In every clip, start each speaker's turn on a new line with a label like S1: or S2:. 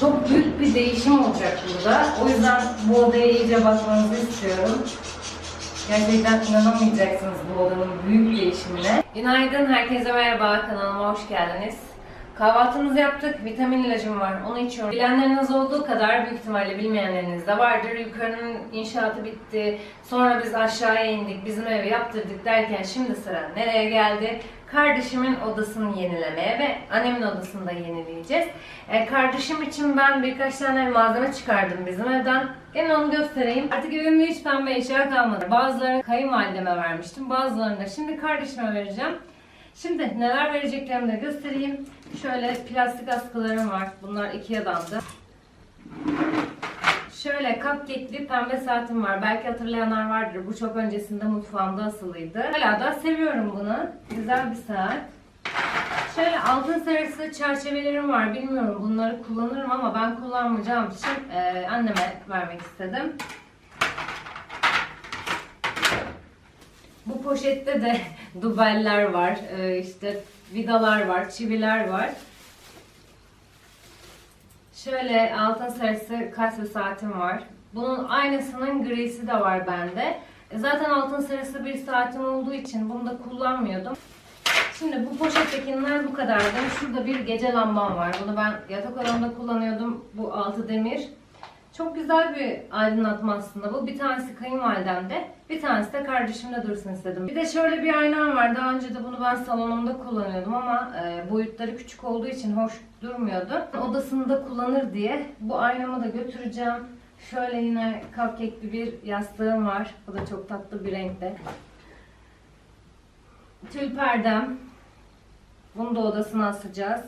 S1: Çok büyük bir değişim olacak burada. O yüzden bu odaya iyice bakmanızı istiyorum. Gerçekten inanamayacaksınız bu odanın büyük değişimine. Günaydın, herkese merhaba. Kanalıma hoş geldiniz. Kahvaltımızı yaptık, vitamin ilacım var, onu içiyorum. Bilenleriniz olduğu kadar büyük ihtimalle bilmeyenleriniz de vardır. Yukarının inşaatı bitti, sonra biz aşağıya indik, bizim evi yaptırdık derken şimdi sıra nereye geldi? Kardeşimin odasını yenilemeye ve annemin odasını da yenileyeceğiz. E, kardeşim için ben birkaç tane malzeme çıkardım bizim evden. Gelin onu göstereyim. Artık evimde hiç pembe eşya kalmadı. Bazılarını kayınvalideme vermiştim, bazılarını da şimdi kardeşime vereceğim. Şimdi neler vereceklerimi de göstereyim. Şöyle plastik askılarım var. Bunlar Ikea'dandı. Şöyle cupcake'li pembe saatim var. Belki hatırlayanlar vardır. Bu çok öncesinde mutfağımda asılıydı. Hala da seviyorum bunu. Güzel bir saat. Şöyle altın sarısı çerçevelerim var. Bilmiyorum bunları kullanırım ama ben kullanmayacağım için e, anneme vermek istedim. Bu poşette de dubeller var, e, işte vidalar var, çiviler var. Şöyle altın sarısı kase saatim var. Bunun aynısının grisi de var bende. E, Zaten altın sarısı bir saatim olduğu için bunu da kullanmıyordum. Şimdi bu poşettekiler bu kadardı. Şurada bir gece lambam var. Bunu ben yatak odamda kullanıyordum. Bu altı demir. Çok güzel bir aydınlatma aslında bu. Bir tanesi kayınvalidemde, bir tanesi de kardeşimde dursun istedim. Bir de şöyle bir aynam var. Daha önce de bunu ben salonumda kullanıyordum ama e, boyutları küçük olduğu için hoş durmuyordu. Odasında kullanır diye bu aynamı da götüreceğim. Şöyle yine cupcake'li bir yastığım var. Bu da çok tatlı bir renkte. Tül perdem. Bunu da odasına asacağız.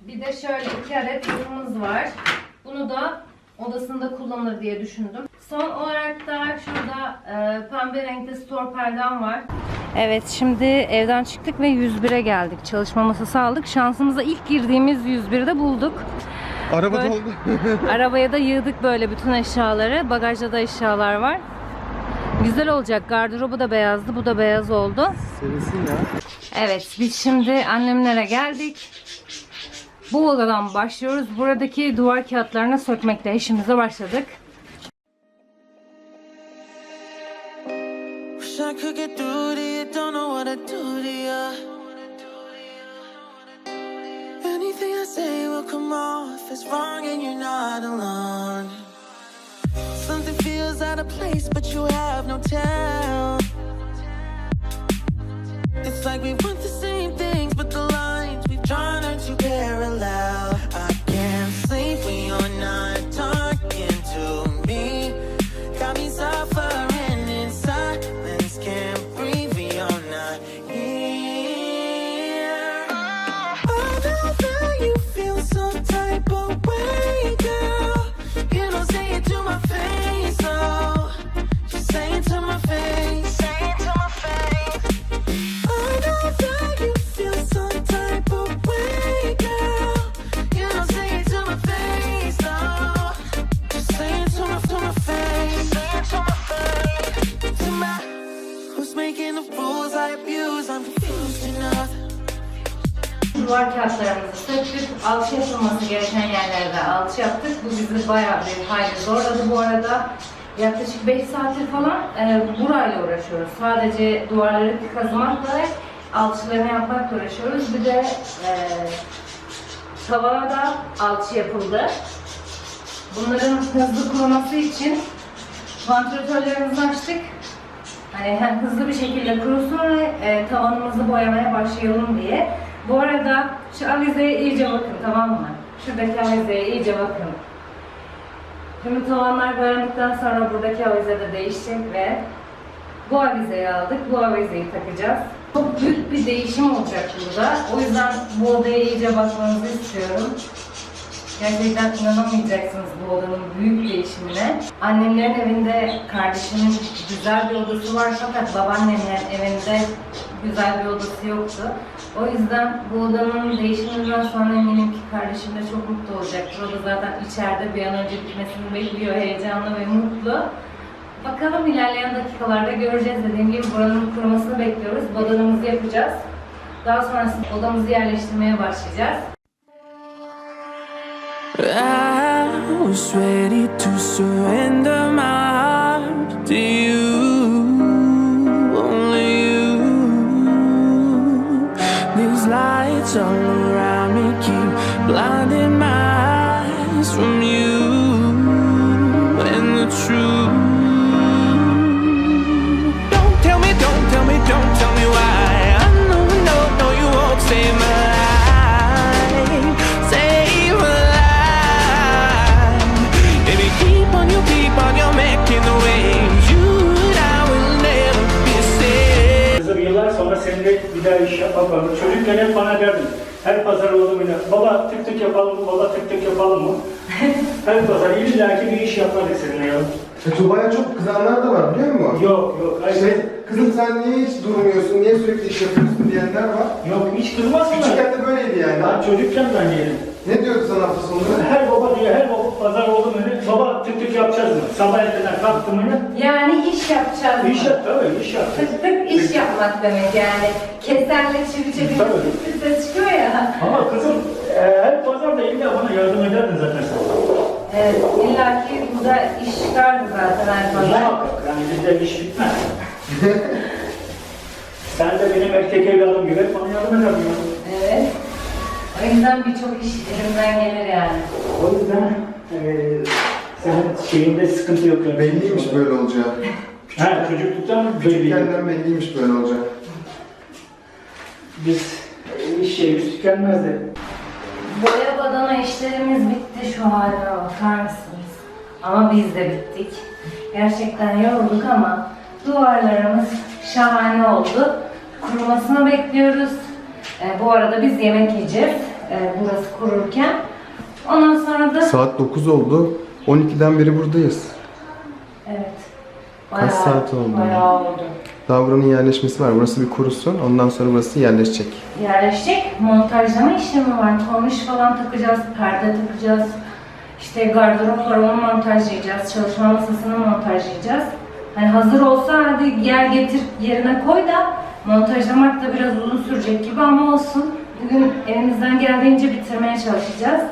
S1: Bir de şöyle iki adet yazımız var. Bunu da odasında kullanır diye düşündüm. Son olarak da şurada e, pembe renkte store perdem var. Evet şimdi evden çıktık ve 101'e geldik. Çalışma masası aldık. Şansımıza ilk girdiğimiz 101'de bulduk.
S2: Araba
S1: Böyle-
S2: doldu.
S1: Arabaya da yığdık böyle bütün eşyaları. Bagajda da eşyalar var. Güzel olacak. Gardırobu da beyazdı. Bu da beyaz oldu.
S2: Sevinsin ya.
S1: Evet, biz şimdi annemlere geldik. Bu odadan başlıyoruz. Buradaki duvar kağıtlarını sökmekle işimize başladık.
S3: Anything I say will come off wrong, and you're not alone. Something feels out of place, but you have no. It's like we want the
S1: gereken yerlerde alçı yaptık. Bu bizi bayağı bir hayli zorladı bu arada. Yaklaşık 5 saattir falan e, burayla uğraşıyoruz. Sadece duvarları kazımakla ve alçılarını yapmakla uğraşıyoruz. Bir de e, tavana da alçı yapıldı. Bunların hızlı kuruması için vantilatörlerimizi açtık. Hani hem hızlı bir şekilde kurusun ve e, tavanımızı boyamaya başlayalım diye. Bu arada şu avizeye iyice bakın tamam mı? Şuradaki avizeye iyice bakın. Şimdi tavanlar boyandıktan sonra buradaki avize de değişecek ve bu avizeyi aldık. Bu avizeyi takacağız. Çok büyük bir değişim olacak burada. O yüzden bu odaya iyice bakmanızı istiyorum. Gerçekten inanamayacaksınız bu odanın büyük değişimine. Annemlerin evinde kardeşimin güzel bir odası var fakat babaannemlerin evinde güzel bir odası yoktu. O yüzden bu odanın değişiminden sonra eminim ki kardeşim de çok mutlu olacaktır. O da zaten içeride bir an önce bitmesini bekliyor, heyecanlı ve mutlu. Bakalım ilerleyen dakikalarda göreceğiz. Dediğim gibi buranın kurumasını bekliyoruz. Badanımızı yapacağız. Daha sonrasında odamızı yerleştirmeye başlayacağız.
S3: I was ready to surrender my heart to you, all around
S2: yıllar sonra seninle bir daha iş yapamam. Çocukken hep bana derdin. Her pazar oldu mu? Baba tık tık yapalım mı? Baba tık tık yapalım mı? Her pazar illaki bir iş yaparız seninle ya.
S4: E, Tuba'ya çok kızanlar da var biliyor musun?
S2: Yok yok. Hayır.
S4: Şey, kızım sen niye hiç durmuyorsun, niye sürekli iş yapıyorsun diyenler var.
S2: Yok hiç kızmazsın.
S4: Küçükken de böyleydi yani.
S2: Ben çocukken ben yerim.
S4: Ne diyordu sana sonları?
S2: Her baba diyor, her baba pazar oldu mu? Baba tık tık yapacağız mı? Sabah erkenden kalktım mı?
S1: Yani iş yapacağız.
S2: İş yap tabii iş yap.
S1: Tık tık iş yapmak demek yani. Keserle çivi çevirip
S2: Tabii.
S1: tık tık ses çıkıyor ya.
S2: Ama kızım e, her pazar da illa bana yardım ederdin zaten sen.
S1: Evet, illa ki burada iş çıkardı zaten her pazar.
S2: Muhakkak yani bizde iş bitmez. Sen de benim erkek evladım gibi bana yardım ederdin. ya.
S1: Evet. O yüzden birçok iş elimden gelir yani.
S2: O yüzden eee senin şeyinde sıkıntı yok. yani.
S4: Belliymiş böyle olacağı.
S2: Ha çocukluktan belliydi.
S4: Küçükkenden belliymiş böyle olacağı.
S2: Biz e, şey üstü gelmezdi.
S1: Boya badana işlerimiz bitti şu haline bakar mısınız? Ama biz de bittik. Gerçekten yorulduk ama duvarlarımız şahane oldu. Kurumasını bekliyoruz. Ee, bu arada biz yemek yiyeceğiz. Ee, burası kururken. Ondan sonra da...
S4: Saat 9 oldu. 12'den beri buradayız.
S1: Evet.
S4: Kaç saat oldu?
S1: Bayağı oldu.
S4: Daha buranın yerleşmesi var. Burası bir kurusun. Ondan sonra burası yerleşecek.
S1: yerleşecek. Montajlama işlemi var. Korniş falan takacağız, perde takacağız. İşte gardıroplar onu montajlayacağız. Çalışma masasını montajlayacağız. Hani hazır olsa hadi gel getir yerine koy da montajlamak da biraz uzun sürecek gibi ama olsun. Bugün elimizden geldiğince bitirmeye çalışacağız.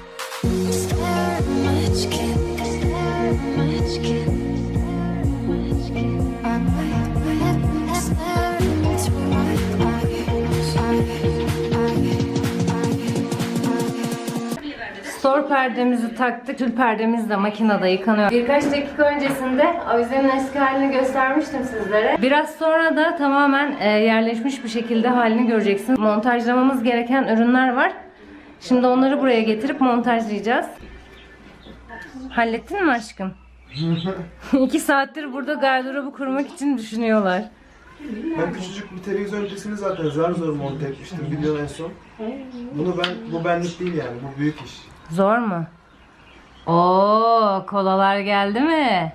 S1: Perdemizi taktık. Tül perdemiz de makinede yıkanıyor. Birkaç dakika öncesinde avizenin eski halini göstermiştim sizlere. Biraz sonra da tamamen e, yerleşmiş bir şekilde halini göreceksiniz. Montajlamamız gereken ürünler var. Şimdi onları buraya getirip montajlayacağız. Hallettin mi aşkım? İki saattir burada gardırobu kurmak için düşünüyorlar.
S4: Ben küçücük bir televizyon öncesini zaten zar zor monte etmiştim videonun en son. Bunu ben, bu benlik değil yani. Bu büyük iş.
S1: Zor mu? Oo, kolalar geldi mi?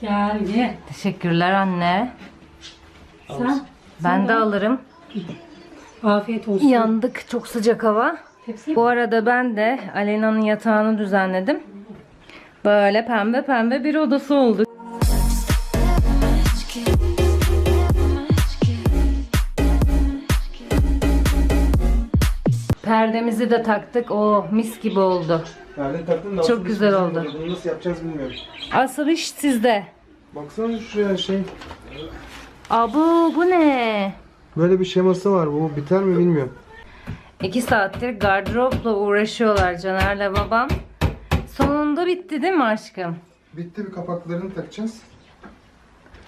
S5: Geldi.
S1: Teşekkürler anne.
S5: Sen
S1: Ben de alırım.
S5: afiyet olsun.
S1: Yandık çok sıcak hava.
S5: Tepsi
S1: Bu arada ben de Alena'nın yatağını düzenledim. Böyle pembe pembe bir odası oldu. Perdemizi de taktık. O mis gibi oldu.
S4: Perde taktın da
S1: Çok
S4: asıl
S1: güzel
S4: bizim
S1: oldu.
S4: Bunu nasıl yapacağız bilmiyorum.
S1: Asıl iş sizde.
S4: Baksana şuraya şey.
S1: Abu bu ne?
S4: Böyle bir şeması var. Bu biter mi bilmiyorum.
S1: İki saattir gardıropla uğraşıyorlar Caner'le babam. Sonunda bitti değil mi aşkım?
S4: Bitti bir kapaklarını takacağız.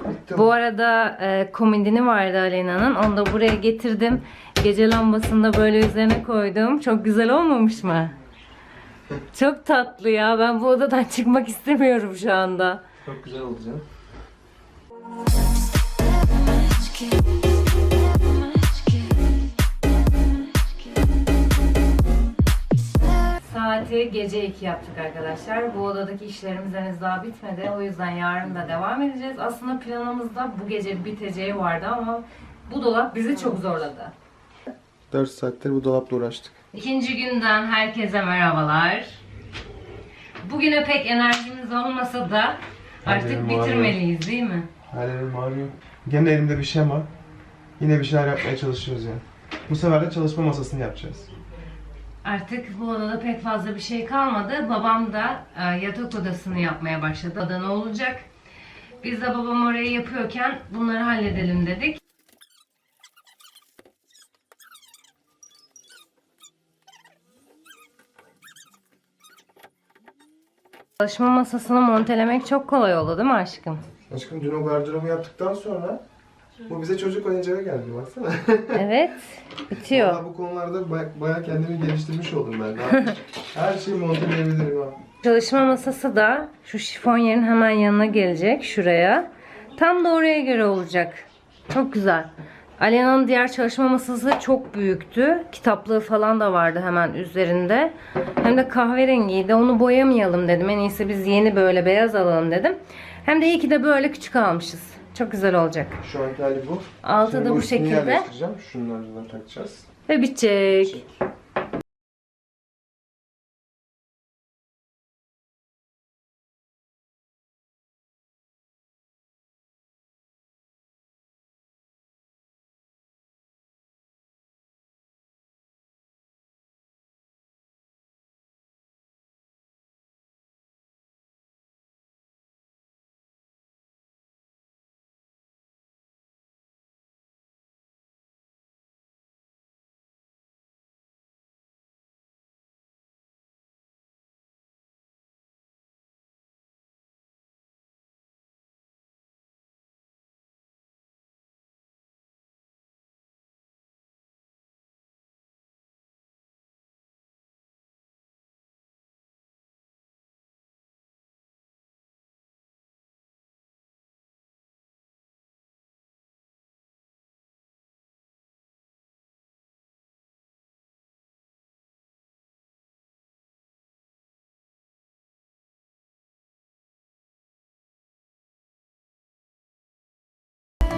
S4: Bitti.
S1: Bu arada e, komodini vardı Alena'nın. Onu da buraya getirdim. Gece lambasını da böyle üzerine koydum. Çok güzel olmamış mı? Çok tatlı ya. Ben bu odadan çıkmak istemiyorum şu anda.
S4: Çok güzel oldu canım.
S1: Saati gece 2 yaptık arkadaşlar. Bu odadaki işlerimiz henüz daha bitmedi. O yüzden yarın da devam edeceğiz. Aslında planımızda bu gece biteceği vardı ama bu dolap bizi çok zorladı.
S4: 4 saattir bu dolapla uğraştık.
S1: İkinci günden herkese merhabalar. Bugüne pek enerjimiz olmasa da artık
S4: ağrıyor.
S1: bitirmeliyiz değil mi?
S4: Her yerim ağrıyor. Gene elimde bir şema. Yine bir şeyler yapmaya çalışıyoruz yani. Bu sefer de çalışma masasını yapacağız.
S1: Artık bu odada pek fazla bir şey kalmadı. Babam da e, yatak odasını yapmaya başladı. Oda ne olacak? Biz de babam orayı yapıyorken bunları halledelim dedik. Çalışma masasını montelemek çok kolay oldu değil mi aşkım?
S4: Aşkım dün o gardırobu yaptıktan sonra bu bize çocuk oyuncağı geldi baksana.
S1: Evet, bitiyor.
S4: Valla bu konularda baya, bayağı kendimi geliştirmiş oldum ben. Daha her şeyi monteleyebilirim ha.
S1: Çalışma masası da şu şifon yerin hemen yanına gelecek şuraya. Tam da oraya göre olacak. Çok güzel. Alena'nın diğer çalışma masası çok büyüktü. Kitaplığı falan da vardı hemen üzerinde. Hem de kahverengiydi. Onu boyamayalım dedim. En iyisi biz yeni böyle beyaz alalım dedim. Hem de iyi ki de böyle küçük almışız. Çok güzel olacak.
S4: Şu anki hali bu.
S1: Altı
S4: Şimdi
S1: da bu şekilde.
S4: yerleştireceğim. Şunlardan takacağız.
S1: Ve bitecek.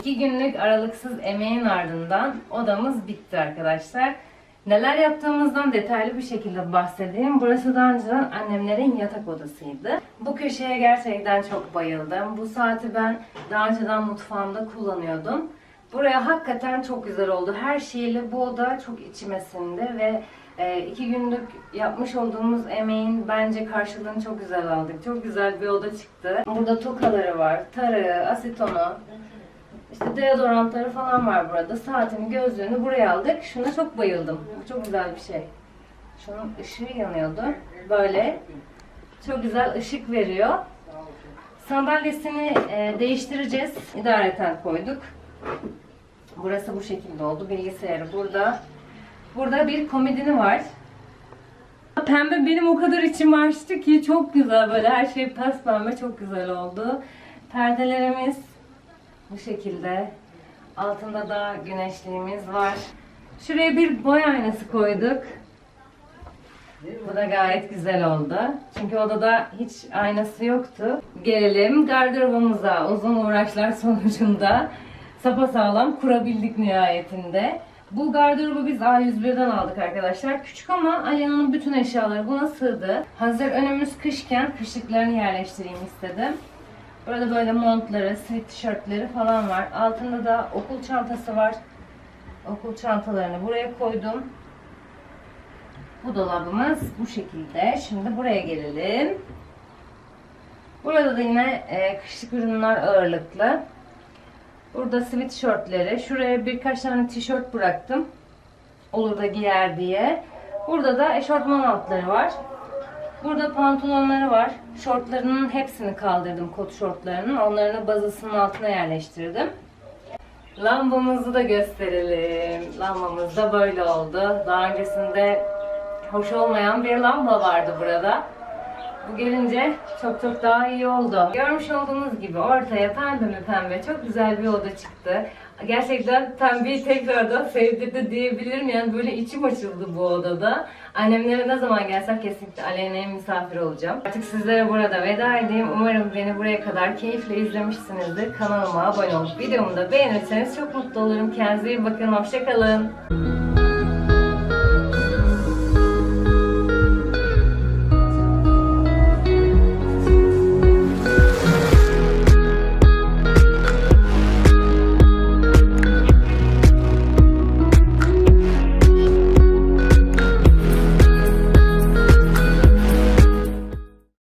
S1: İki günlük aralıksız emeğin ardından odamız bitti arkadaşlar. Neler yaptığımızdan detaylı bir şekilde bahsedeyim. Burası daha önceden annemlerin yatak odasıydı. Bu köşeye gerçekten çok bayıldım. Bu saati ben daha önceden mutfağımda kullanıyordum. Buraya hakikaten çok güzel oldu. Her şeyle bu oda çok içime sindi ve e, iki günlük yapmış olduğumuz emeğin bence karşılığını çok güzel aldık. Çok güzel bir oda çıktı. Burada tokaları var, tarağı, asitonu, işte deodorantları falan var burada. Saatini, gözlüğünü buraya aldık. Şuna çok bayıldım. Çok güzel bir şey. Şunun ışığı yanıyordu. Böyle. Çok güzel ışık veriyor. Sandalyesini e, değiştireceğiz. İdareten koyduk. Burası bu şekilde oldu. Bilgisayarı burada. Burada bir komodini var. Pembe benim o kadar içim açtı ki çok güzel böyle her şey pes pembe çok güzel oldu. Perdelerimiz bu şekilde. Altında da güneşliğimiz var. Şuraya bir boy aynası koyduk. Bu da gayet güzel oldu. Çünkü odada hiç aynası yoktu. Gelelim gardırobumuza. Uzun uğraşlar sonucunda sapasağlam kurabildik nihayetinde. Bu gardırobu biz A101'den aldık arkadaşlar. Küçük ama Alena'nın bütün eşyaları buna sığdı. Hazır önümüz kışken kışlıklarını yerleştireyim istedim. Burada böyle montları, sweatshirtleri falan var. Altında da okul çantası var. Okul çantalarını buraya koydum. Bu dolabımız bu şekilde. Şimdi buraya gelelim. Burada da yine e, kışlık ürünler ağırlıklı. Burada sweatshirtleri. Şuraya birkaç tane tişört bıraktım. Olur da giyer diye. Burada da eşortman altları var. Burada pantolonları var. Şortlarının hepsini kaldırdım kot şortlarının. Onlarını bazısının altına yerleştirdim. Lambamızı da gösterelim. Lambamız da böyle oldu. Daha öncesinde hoş olmayan bir lamba vardı burada. Bu gelince çok çok daha iyi oldu. Görmüş olduğunuz gibi ortaya pembe mi pembe çok güzel bir oda çıktı. Gerçekten pembeyi tekrardan sevdirdi diyebilirim. Yani böyle içim açıldı bu odada. Annemlere ne zaman gelsem kesinlikle Aleyna'ya misafir olacağım. Artık sizlere burada veda edeyim. Umarım beni buraya kadar keyifle izlemişsinizdir. Kanalıma abone olup videomu da beğenirseniz çok mutlu olurum. Kendinize iyi bakın. Hoşçakalın.